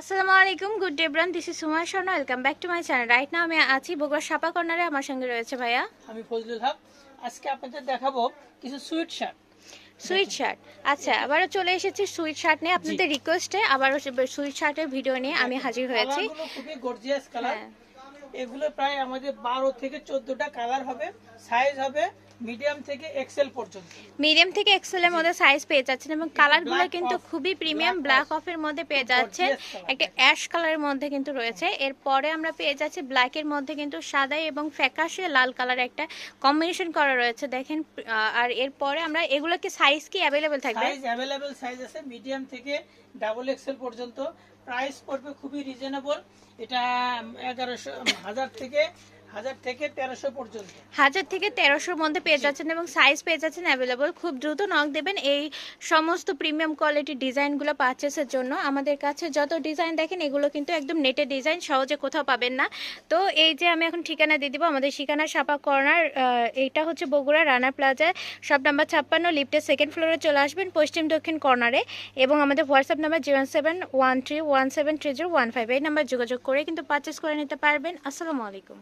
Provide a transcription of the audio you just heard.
আসসালামু আলাইকুম good day bran this is Suma Sharma welcome back to my channel right now আমি আছি বগুড়া সাপা কর্নারে। আমার সঙ্গে রয়েছে ভাইয়া। আমি ফজলুল হক। আজকে আপনাদের দেখাবো কিছু সুইট শার্ট সুইট শার্ট আচ্ছা আবারও চলে এসেছি সুইট শার্ট নিয়ে। আপনাদের রিকোয়েস্টে আবারও সুইট শার্টের ভিডিও নিয়ে আমি হাজির হয়েছি। খুবই গর্জিয়াস কালার। এগুলো প্রায় আমাদের বারো থেকে চোদ্দটা কালার হবে সাইজ হবে মিডিয়াম থেকে এক্সেল পর্যন্ত। মিডিয়াম থেকে এক্সেলের মধ্যে সাইজ পেয়ে যাচ্ছেন এবং কালারগুলো কিন্তু খুবই প্রিমিয়াম ব্ল্যাক off, অফের মধ্যে পেয়ে যাচ্ছেন একটা অ্যাশ কালারের মধ্যে কিন্তু রয়েছে। এরপরে আমরা পেয়ে যাচ্ছি ব্ল্যাকের মধ্যে কিন্তু সাদা এবং ফ্যাকাশে লাল কালার একটা কম্বিনেশন করা রয়েছে। দেখেন আর এরপরে আমরা এগুলো কি সাইজ কি অ্যাভেলেবেল থাকবে? সাইজ সাইজ আছে মিডিয়াম থেকে ডাবল এক্সেল পর্যন্ত। প্রাইস পড়বে খুবই রিজনেবল এটা এগারোশো হাজার থেকে হাজার থেকে তেরোশোর মধ্যে পেয়ে যাচ্ছেন এবং সাইজ পেয়ে যাচ্ছেন অ্যাভেলেবল খুব দ্রুত নক দেবেন। এই সমস্ত প্রিমিয়াম কোয়ালিটির ডিজাইনগুলো পারচেসের জন্য আমাদের কাছে যত ডিজাইন দেখেন এগুলো কিন্তু একদম নেটে ডিজাইন সহজে কোথাও পাবেন না। তো এই যে আমি এখন ঠিকানা দিয়ে দিব আমাদের ঠিকানা সাপা কর্নার এইটা হচ্ছে বগুড়া রানা প্লাজা সব নাম্বার ছাপ্পান্ন লিফটের সেকেন্ড ফ্লোরে চলে আসবেন পশ্চিম দক্ষিণ কর্নারে এবং আমাদের WhatsApp number zero seven one three one seven three zero one five এই নাম্বার যোগাযোগ করে কিন্তু পারচেস করে নিতে পারবেন। আসসালামু আলাইকুম।